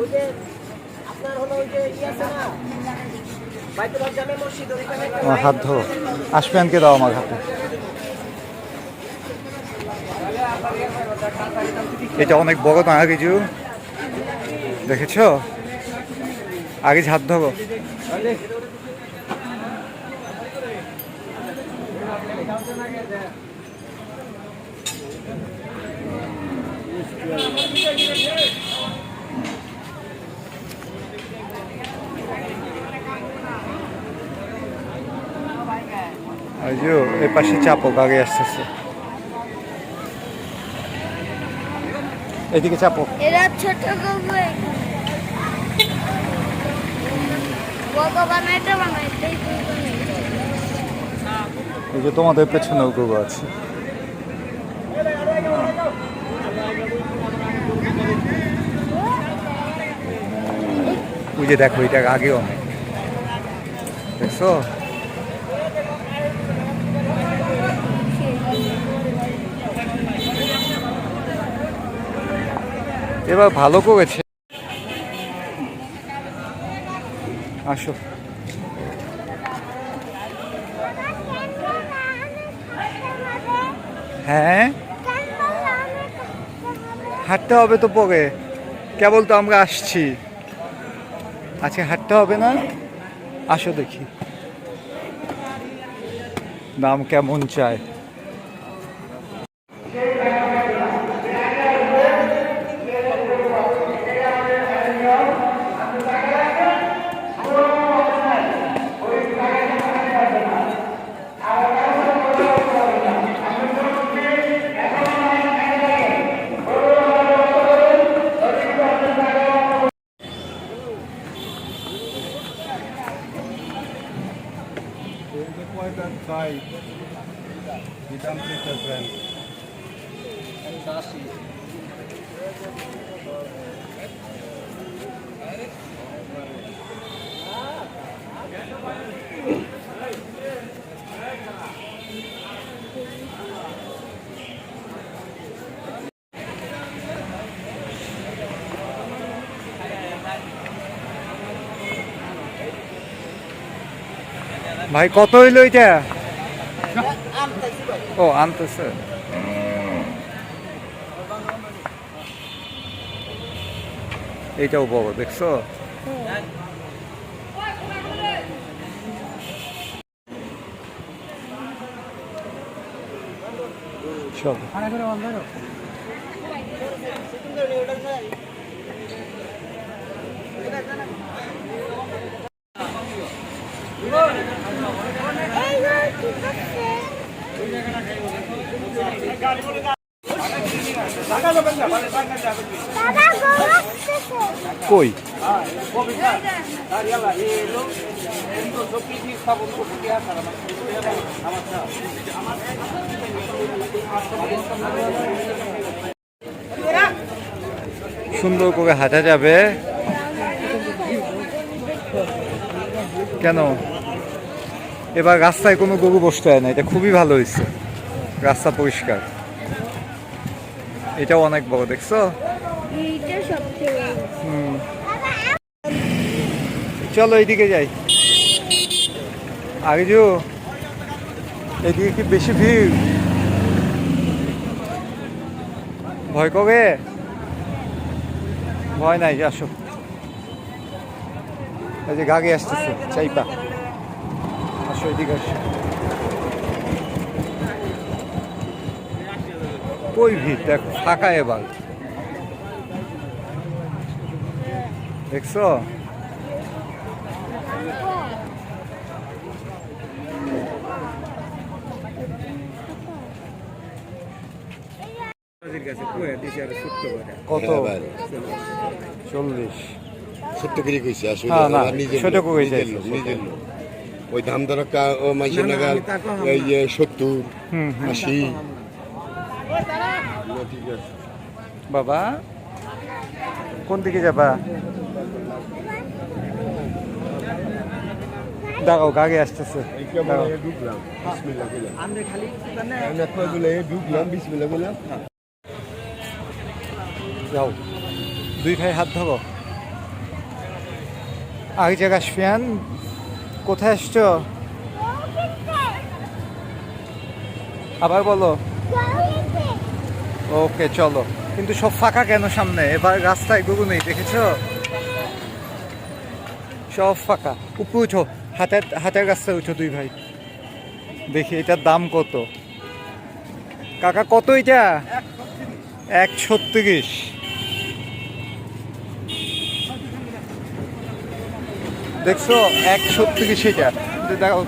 ওই যে আপনার হলো ওই যে ই আছে না? বাইতুল জামে মসজিদ, ওইখানে একটা আমার হাত ধরো। আসবেনকে দাও আমার হাতে। এটা অনেক বড় না কিছু। দেখেছ? আগে হাত ধরো। এই যে এই পাশে চাপক আগে আসতেছে। এদিকে চাপক এরা ছোট বানাইতে এই যে তোমাদের পেছনেও গরু আছে। ওই যে দেখো এটা আগে অনেক দেখছ? এবার ভালো করেছে। আসো। হ্যাঁ? হাঁটতে হবে তো পরে কেবল তো আমরা আসছি। আজকে হাঁটতে হবে না? আসো দেখি। দাম কেমন চায়? ভাই কত হইল এটা ও আনতেছে। এইটাও বড় দেখছ? চল এই গরু কি করছে? দাদা গরু আসতেছে। কই? সুন্দর করে হাঁটা যাবে। কেন? এবার রাস্তায় কোনো গরু বসতে হয় না, এটা খুবই ভালো হয়েছে। রাস্তা পরিষ্কার। এটাও অনেক বড় দেখছ? চলো এইদিকে যাই। আগে যো এদিকে কি বেশি ভিড়। ভয় কবে ভয় নাই আসো। এই যে গাড়ি আসতেছে চাইপা। আসো এদিকে আসো। কই ভিড়? দেখো ফাঁকা এবার দেখছ? কত? চল্লিশ। ছোট্ট করে কইছে আসলে হ্যাঁ, ছোট নিজের লোক। ওই দাম দরকা ও মাইসে নাগাল এই যে সত্তর হুম, আশি। বাবা, কোন দিকে যাবা? দাঁড়াও, গাড়ি আসতেছে। যাও। দুই ভাই হাত ধরো। আগে কাশফিয়ান কোথায় আসছো? আবার বলো। ওকে, চলো। কিন্তু সব ফাঁকা কেন সামনে? এবার রাস্তায় গরু নেই, দেখেছ? সব ফাঁকা। উপরে উঠো। হাতের হাতের রাস্তায় উঠো দুই ভাই। দেখি, এটার দাম কত? কাকা, কত এটা? এক ছত্রিশ। দেখছ? এক ছত্রিশ এটা। দাঁড়াও